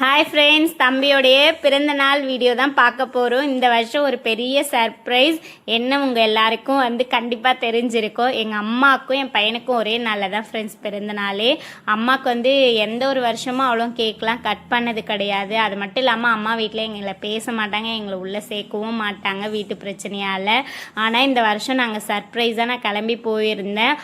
Hi friends தம்பியோடைய பிறந்த நாள் video தான் பார்க்க போகிறோம் இந்த வருஷம் ஒரு பெரிய சர்ப்ரைஸ் என்ன உங்கள் எல்லாருக்கும் வந்து கண்டிப்பாக தெரிஞ்சிருக்கும் எங்கள் அம்மாவுக்கும் என் பையனுக்கும் ஒரே நாளில் தான் ஃப்ரெண்ட்ஸ் பிறந்த நாளே. அம்மாவுக்கு வந்து எந்த ஒரு வருஷமும் அவ்வளோ கேக்லாம் கட் பண்ணது கிடையாது. அது மட்டும் இல்லாமல் அம்மா வீட்டில் எங்களை பேச மாட்டாங்க எங்களை உள்ளே சேர்க்கவும் மாட்டாங்க வீட்டு பிரச்சனையால். ஆனால் இந்த வருஷம் நாங்கள் சர்ப்ரைஸாக நான் கிளம்பி போயிருந்தேன்.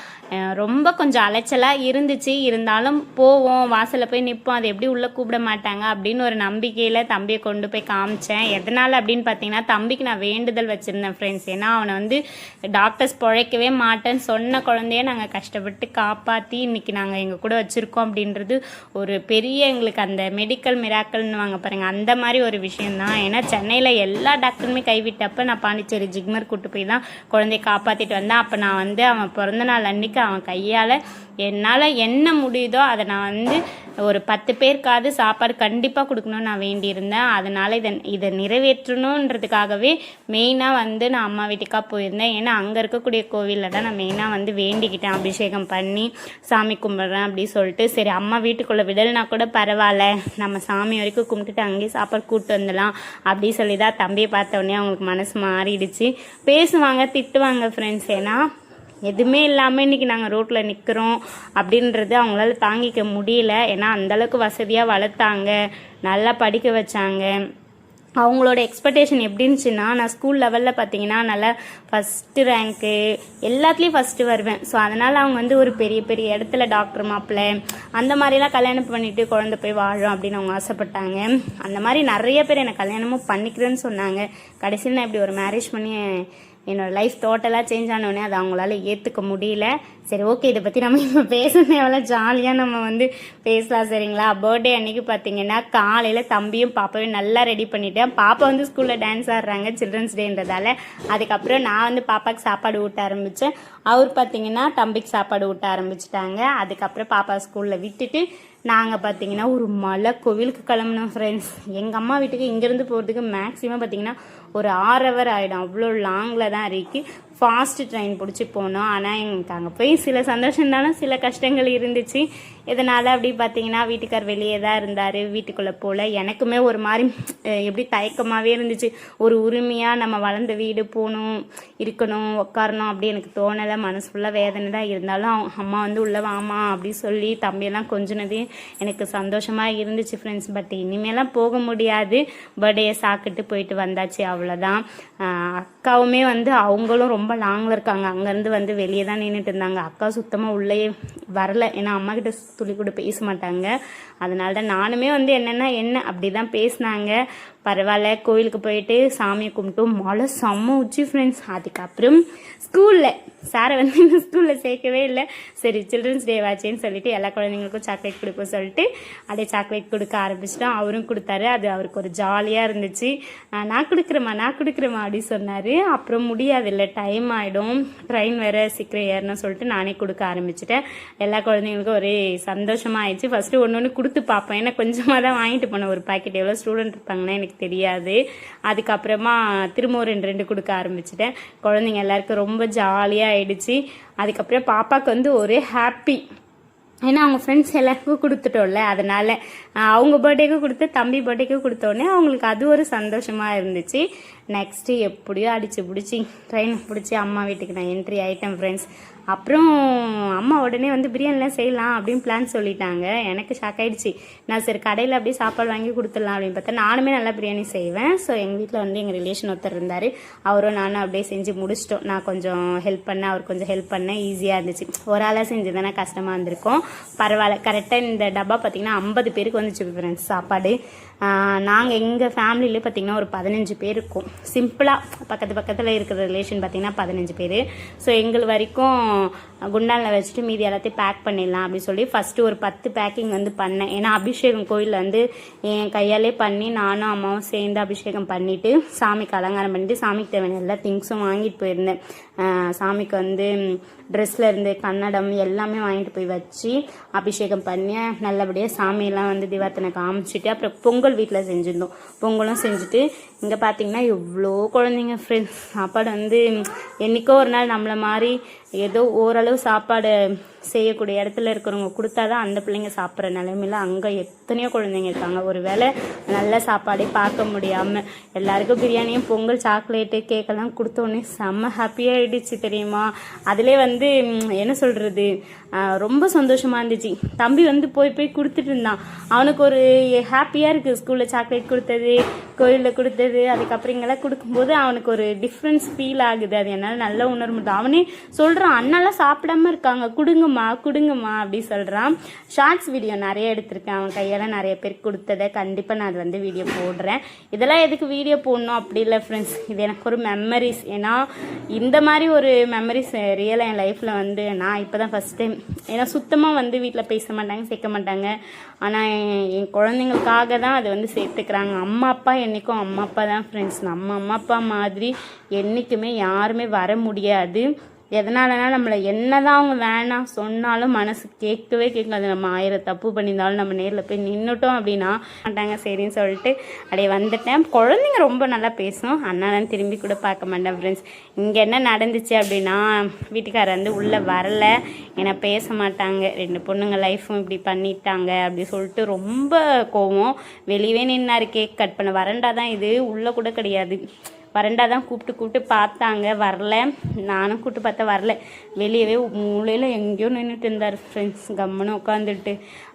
ரொம்ப கொஞ்சம் அலைச்சலாக இருந்துச்சு. இருந்தாலும் போவோம் வாசலில் போய் நிற்போம் அதை எப்படி உள்ளே கூப்பிட மாட்டாங்க அப்படின்னு ஒரு நம்பிக்கையில் தம்பியை கொண்டு போய் காமிச்சேன். எதனால் அப்படின்னு பார்த்தீங்கன்னா தம்பிக்கு நான் வேண்டுதல் வச்சுருந்தேன் ஃப்ரெண்ட்ஸ் ஏன்னா அவனை வந்து டாக்டர்ஸ் பிழைக்கவே மாட்டேன்னு சொன்ன குழந்தைய நாங்கள் கஷ்டப்பட்டு காப்பாற்றி இன்னைக்கு நாங்கள் எங்கள் கூட வச்சுருக்கோம் அப்படின்றது ஒரு பெரிய எங்களுக்கு அந்த மெடிக்கல் மிராக்கல்னு வாங்க பாருங்க. அந்த மாதிரி ஒரு விஷயந்தான் ஏன்னா சென்னையில் எல்லா டாக்டருமே கைவிட்டப்ப நான் பாண்டிச்சேரி ஜிக்மர் கூட்டு போய் தான் குழந்தைய காப்பாற்றிட்டு வந்தேன். அப்போ நான் வந்து அவன் பிறந்த நாள் அன்னைக்கு அவன் கையால். என்னால் என்ன முடியுதோ அதை நான் வந்து ஒரு பத்து பேருக்காவது சாப்பாடு கண்டிப்பாக கொடுக்கணும்னு நான் வேண்டியிருந்தேன். அதனால் இதை இதை நிறைவேற்றணுன்றதுக்காகவே மெயினாக வந்து நான் அம்மா வீட்டுக்காக போயிருந்தேன். ஏன்னா அங்கே இருக்கக்கூடிய கோவிலில் தான் நான் மெயினாக வந்து வேண்டிக்கிட்டேன். அபிஷேகம் பண்ணி சாமி கும்பிட்றேன் அப்படி சொல்லிட்டு. சரி அம்மா வீட்டுக்குள்ளே விடலைனா கூட பரவாயில்ல. நம்ம சாமி வரைக்கும் கும்பிட்டுட்டு அங்கேயே சாப்பாடு கூப்பிட்டு வந்துடலாம் அப்படி சொல்லி தான் தம்பியை பார்த்த உடனே அவங்களுக்கு மனசு மாறிடுச்சு. பேசுவாங்க திட்டுவாங்க ஃப்ரெண்ட்ஸ் ஏன்னா எதுவுமே இல்லாமல் இன்றைக்கி நாங்கள் ரோட்டில் நிற்கிறோம் அப்படின்றது அவங்களால தாங்கிக்க முடியல. ஏன்னா அந்தளவுக்கு வசதியாக வளர்த்தாங்க. நல்லா படிக்க வச்சாங்க. அவங்களோட எக்ஸ்பெக்டேஷன் எப்படி இருந்துச்சுன்னா நான் ஸ்கூல் லெவலில் பார்த்தீங்கன்னா நல்லா ஃபஸ்ட்டு ரேங்க்கு எல்லாத்துலேயும் ஃபஸ்ட்டு வருவேன். ஸோ அதனால் அவங்க வந்து ஒரு பெரிய பெரிய இடத்துல டாக்டர் மாப்பிள்ள அந்த மாதிரிலாம் கல்யாணம் பண்ணிவிட்டு குழந்தை போய் வாழும் அப்படின்னு அவங்க ஆசைப்பட்டாங்க. அந்த மாதிரி நிறைய பேர் என்னை கல்யாணமும் பண்ணிக்கிறேன்னு சொன்னாங்க. கடைசியில் நான் இப்படி ஒரு மேரேஜ் பண்ணி என்னோட லைஃப் டோட்டலாக சேஞ்ச் ஆனோடனே அதை அவங்களால ஏற்றுக்க முடியல. சரி ஓகே இதை பற்றி நம்ம இப்போ பேசணும். எவ்வளோ ஜாலியாக நம்ம வந்து பேசலாம் சரிங்களா? பர்த்டே அன்னைக்கு பார்த்தீங்கன்னா காலையில் தம்பியும் பாப்பாவையும் நல்லா ரெடி பண்ணிட்டேன். பாப்பா வந்து ஸ்கூலில் டான்ஸ் ஆடுறாங்க சில்ட்ரன்ஸ் டேன்றதால அதுக்கப்புறம் நான் வந்து பாப்பாவுக்கு சாப்பாடு ஊட்ட ஆரம்பித்தேன் அவர் பார்த்தீங்கன்னா தம்பிக்கு சாப்பாடு ஊட்ட ஆரம்பிச்சிட்டாங்க. அதுக்கப்புறம் பாப்பா ஸ்கூலில் விட்டுட்டு நாங்கள் பார்த்தீங்கன்னா ஒரு மலை கோவிலுக்கு கிளம்புனோம் ஃப்ரெண்ட்ஸ் எங்கள் அம்மா வீட்டுக்கு இங்கேருந்து போகிறதுக்கு மேக்ஸிமம் பார்த்தீங்கன்னா ஒரு ஆறு ஹவர் ஆகிடும் அவ்வளோ லாங்கில் தான் இருக்குது ஃபாஸ்ட் ட்ரெயின் பிடிச்சி போனோம். ஆனால் எங்களுக்கு அங்கே போய் சில சந்தோஷம் இருந்தாலும் சில கஷ்டங்கள் இருந்துச்சு. இதனால் அப்படி பார்த்தீங்கன்னா வீட்டுக்கார் வெளியே தான் இருந்தார் வீட்டுக்குள்ளே போகல எனக்குமே ஒரு மாதிரி எப்படி தயக்கமாகவே இருந்துச்சு. ஒரு உரிமையாக நம்ம வளர்ந்த வீடு போகணும் இருக்கணும் உட்காரணும் அப்படி எனக்கு தோணலை. மனசு ஃபுல்லாக வேதனை தான். இருந்தாலும் அவங்க அம்மா வந்து உள்ளே வாமா அப்படி சொல்லி தம்பியெல்லாம் கொஞ்சினது எனக்கு சந்தோஷமாக இருந்துச்சு ஃப்ரெண்ட்ஸ் பட் இனிமேலாம் போக முடியாது. பர்த்டே சாக்கிட்டு போயிட்டு வந்தாச்சு அவ்வளோதான் அக்காவுமே வந்து அவங்களும் ரொம்ப ரொம்ப லாங்கில் இருக்காங்க. அங்கேருந்து வந்து வெளியே தான் நின்றுட்டு இருந்தாங்க. அக்கா சுத்தமாக உள்ளே வரல. ஏன்னா அம்மா கிட்ட துளி கூட பேச மாட்டாங்க. அதனால தான் நானுமே வந்து என்னென்னா என்ன அப்படி தான் பேசினாங்க. பரவாயில்ல கோயிலுக்கு போயிட்டு சாமியை கும்பிட்டு மழை செம்ம உச்சி ஃப்ரெண்ட்ஸ் அதுக்கப்புறம் ஸ்கூலில் சாரை வந்து இந்த ஸ்கூலில் சேர்க்கவே இல்லை. சரி சில்ட்ரன்ஸ் டே வாச்சேன்னு சொல்லிட்டு எல்லா குழந்தைங்களுக்கும் சாக்லேட் கொடுப்போம் சொல்லிட்டு அப்படியே சாக்லேட் கொடுக்க ஆரம்பிச்சிட்டோம். அவரும் கொடுத்தாரு. அது அவருக்கு ஒரு ஜாலியாக இருந்துச்சு. நான் கொடுக்குறேம்மா நான் கொடுக்குறேம்மா அப்படி சொன்னார். அப்புறம் முடியாது இல்லை டைம் ஆகிடும் ட்ரெயின் வேறு சீக்கிரம் ஏறணும் சொல்லிட்டு நானே கொடுக்க ஆரம்பிச்சிட்டேன். எல்லா குழந்தைங்களுக்கும் ஒரே சந்தோஷமாக ஆயிடுச்சு. ஃபஸ்ட்டு ஒன்று ஒன்று கொடுத்து பார்ப்பேன் ஏன்னா கொஞ்சமாக தான் வாங்கிட்டு போனேன். ஒரு பாக்கெட் எவ்வளோ ஸ்டூடெண்ட் இருப்பாங்கன்னா எனக்கு தெரியாது. அதுக்கப்புறமா திரும்ப ஒரு ரெண்டு ரெண்டு கொடுக்க ஆரம்பிச்சிட்டேன். குழந்தைங்க எல்லாருக்கும் ரொம்ப ஜாலியாக ஆயிடுச்சு. அதுக்கப்புறம் பாப்பாவுக்கு வந்து ஒரே ஹாப்பி ஏன்னா அவங்க ஃப்ரெண்ட்ஸ் எல்லாருக்கும் கொடுத்துட்டோம்ல அதனால் அவங்க பர்த்டேக்கு கொடுத்து தம்பி பர்த்டேக்கு கொடுத்தோடனே அவங்களுக்கு அது ஒரு சந்தோஷமாக இருந்துச்சு. நெக்ஸ்ட்டு எப்படியோ அடித்து பிடிச்சி ட்ரெயின் பிடிச்சி அம்மா வீட்டுக்கு நான் என்ட்ரி ஆகிட்டேன் ஃப்ரெண்ட்ஸ் அப்புறம் அம்மா உடனே வந்து பிரியாணிலாம் செய்யலாம் அப்படின்னு பிளான் சொல்லிட்டாங்க. எனக்கு ஷாக் ஆகிடுச்சு நான் சரி கடையில் அப்படியே சாப்பாடு வாங்கி கொடுத்துடலாம் அப்படின்னு பார்த்தா நானுமே நல்லா பிரியாணி செய்வேன். ஸோ எங்கள் வீட்டில் வந்து எங்கள் ரிலேஷன் ஒருத்தர் இருந்தார். அவரும் நானும் அப்படியே செஞ்சு முடிச்சிட்டோம். நான் கொஞ்சம் ஹெல்ப் பண்ணேன். அவர் கொஞ்சம் ஹெல்ப் பண்ணேன். ஈஸியாக இருந்துச்சு. ஒரு ஆளாக செஞ்சதுனா கஷ்டமாக இருந்திருக்கும். பரவாயில்ல. கரெக்டாக இந்த டப்பா பார்த்தீங்கன்னா ஐம்பது பேருக்கு வந்துச்சு ஃப்ரெண்ட்ஸ் சாப்பாடு. நாங்கள் எங்கள் ஃபேமிலியிலே பார்த்தீங்கன்னா ஒரு பதினஞ்சு பேர் இருக்கோம். சிம்பிளாக பக்கத்து பக்கத்தில் இருக்கிற ரிலேஷன் பார்த்தீங்கன்னா பதினஞ்சு பேர். ஸோ எங்கள் வரைக்கும் குண்டானில் வச்சுட்டு மீதி எல்லாத்தையும் பேக் பண்ணிடலாம் அப்படின்னு சொல்லி ஃபஸ்ட்டு ஒரு பத்து பேக்கிங் வந்து பண்ணேன். ஏன்னா அபிஷேகம் கோயிலில் வந்து என் கையாலே பண்ணி நானும் அம்மாவும் சேர்ந்து அபிஷேகம் பண்ணிவிட்டு சாமிக்கு அலங்காரம் பண்ணிட்டு சாமிக்கு தேவையான எல்லா திங்ஸும் வாங்கிட்டு போயிருந்தேன். சாமிக்கு வந்து ட்ரெஸ்லேருந்து கன்னடம் எல்லாமே வாங்கிட்டு போய் வச்சு அபிஷேகம் பண்ணி நல்லபடியாக சாமியெல்லாம் வந்து திவாத்தனை காமிச்சிட்டு அப்புறம் பொங்கல் வீட்டில் செஞ்சுருந்தோம். பொங்கலும் செஞ்சுட்டு இங்கே பார்த்தீங்கன்னா எவ்வளோ குழந்தைங்க ஃப்ரெண்ட்ஸ் சாப்பாடு வந்து என்னைக்கோ ஒரு நாள் நம்மளை மாதிரி ஏதோ ஓரளவு சாப்பாடு செய்யக்கூடிய இடத்துல இருக்கிறவங்க கொடுத்தா தான் அந்த பிள்ளைங்க சாப்பிட்ற நிலைமையில் அங்கே எத்தனையோ குழந்தைங்க இருக்காங்க. ஒரு வேளை நல்ல சாப்பாடே பார்க்க முடியாமல் எல்லாருக்கும் பிரியாணியும் பொங்கல் சாக்லேட்டு கேக்கெல்லாம் கொடுத்தோன்னே செம்ம ஹாப்பியாக ஆகிடுச்சு தெரியுமா? அதிலே வந்து என்ன சொல்கிறது ரொம்ப சந்தோஷமாக இருந்துச்சு. தம்பி வந்து போய் போய் கொடுத்துட்டு இருந்தான். அவனுக்கு ஒரு ஹாப்பியாக இருக்குது ஸ்கூலில் சாக்லேட் கொடுத்தது கோயிலில் கொடுத்தது அதுக்கப்புறம் இங்கெல்லாம் கொடுக்கும்போது அவனுக்கு ஒரு டிஃப்ரென்ஸ் ஃபீல் ஆகுது. அது என்னால் நல்லா உணர்வு முடியுது அவனே சொல்கிறான் அண்ணெல்லாம் சாப்பிடாம இருக்காங்க. கொடுங்கம்மா. கொடுங்கம்மா அப்படி சொல்கிறான் ஷார்ட்ஸ் வீடியோ நிறைய எடுத்திருக்கேன். அவன் கையால் நிறைய பேர் கொடுத்ததை கண்டிப்பாக நான் அது வந்து வீடியோ போடுறேன். இதெல்லாம் எதுக்கு வீடியோ போடணும்? அப்படி இல்லை ஃப்ரெண்ட்ஸ் இது எனக்கு ஒரு மெமரிஸ் ஏன்னா இந்த மாதிரி ஒரு மெமரிஸ் ரியலாக என் லைஃப்பில் வந்து நான் இப்போ தான் ஃபஸ்ட் டைம் ஏன்னா சுத்தமாக வந்து வீட்டில் பேச மாட்டாங்க சேர்க்க மாட்டாங்க. ஆனால் என் குழந்தைங்களுக்காக தான் அதை வந்து சேர்த்துக்கிறாங்க. அம்மா அப்பா என்றைக்கும் அம்மா அப்பா தான் ஃப்ரெண்ட்ஸ் நம்ம அம்மா அப்பா மாதிரி என்றைக்குமே யாருமே வர முடியாது. எதனாலனா நம்மளை என்னதான் அவங்க வேணாம் சொன்னாலும் மனசு கேட்கவே கேட்காது. நம்ம ஆயிரம் தப்பு பண்ணியிருந்தாலும் நம்ம நேரில் போய் நின்றுட்டோம் அப்படின்னா மாட்டாங்க சரின்னு சொல்லிட்டு அப்படியே வந்துட்டேன். குழந்தைங்க ரொம்ப நல்லா பேசும். அண்ணாலாம் திரும்பி கூட பார்க்க மாட்டேன் ஃப்ரெண்ட்ஸ் இங்கே என்ன நடந்துச்சு அப்படின்னா வீட்டுக்காரர் வந்து உள்ளே வரல. ஏன்னா பேச மாட்டாங்க. ரெண்டு பொண்ணுங்க லைஃப்பும் இப்படி பண்ணிட்டாங்க அப்படி சொல்லிட்டு ரொம்ப கோவம். வெளியவே நின்னாரு கேக் கட் பண்ண. வரண்டா தான் இது. உள்ளே கூட கிடையாது. வரண்டா தான் கூப்பிட்டு கூப்பிட்டு பார்த்தாங்க. வரல. நானும் கூப்பிட்டு பார்த்தா வரல. வெளியவே மூலையில் எங்கேயோ நின்றுட்டு இருந்தார் ஃப்ரெண்ட்ஸ் கம்முன்னு உட்காந்துட்டு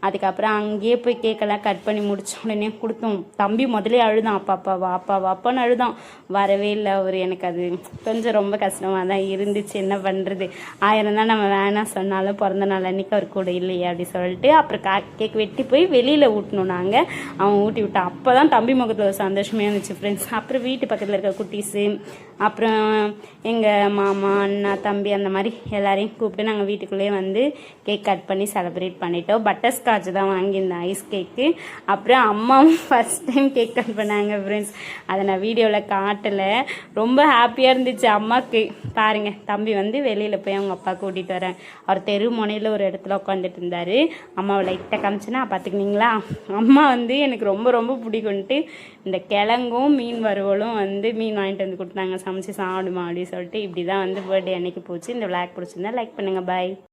அதுக்கப்புறம் அங்கேயே போய் கேக்கெல்லாம் கட் பண்ணி முடிச்ச உடனே கொடுத்தோம். தம்பி முதலே அழுதான். அப்பா அப்பா வாப்பா வாப்பான்னு அழுதான். வரவே இல்லை அவர். எனக்கு அது கொஞ்சம் ரொம்ப கஷ்டமாக தான் இருந்துச்சு. என்ன பண்ணுறது ஆயிரம் தான் நம்ம வேணாம் சொன்னாலும் பிறந்த நாள் அன்னைக்கு அவர் கூட இல்லையே அப்படி சொல்லிட்டு அப்புறம் கா கேக் வெட்டி போய் வெளியில் ஊட்டணும் நாங்கள் அவன் ஊட்டி விட்டான். அப்போ தான் தம்பி முகத்தில் ஒரு சந்தோஷமே இருந்துச்சு ஃப்ரெண்ட்ஸ் அப்புறம் வீட்டு பக்கத்தில் இருக்க குட்டீஸு அப்புறம் எங்கள் மாமா அண்ணா தம்பி அந்த மாதிரி எல்லாரையும் கூப்பிட்டு நாங்கள் வீட்டுக்குள்ளேயே வந்து கேக் கட் பண்ணி செலிப்ரேட் பண்ணிட்டோம். பட்டர் ஸ்காட்ச் தான் வாங்கியிருந்தேன் ஐஸ் கேக்கு அப்புறம் அம்மாவும் ஃபஸ்ட் டைம் கேக் கட் பண்ணாங்க ஃப்ரெண்ட்ஸ் அதை நான் வீடியோவில் காட்டலை. ரொம்ப ஹாப்பியாக இருந்துச்சு அம்மாவுக்கு பாருங்கள் தம்பி வந்து வெளியில் போய் அவங்க அப்பா கூட்டிகிட்டு வரேன் அவர் தெரு முனையில் ஒரு இடத்துல உட்காந்துட்டு இருந்தார். அம்மாவை லைட்டாக காமிச்சுன்னா பார்த்துக்கினீங்களா? அம்மா வந்து எனக்கு ரொம்ப ரொம்ப பிடிக்கும்ட்டு இந்த கிழங்கும் மீன் வறுவலும் வந்து மீன் வாங்கிட்டு வந்து கொடுத்தாங்க. சமைச்சு சாப்பிடுமா அப்படின்னு சொல்லிட்டு இப்படி தான் வந்து பர்த்டே அன்னைக்கு போச்சு. இந்த விளாக் பிடிச்சிருந்தா லைக் பண்ணுங்கள் பாய்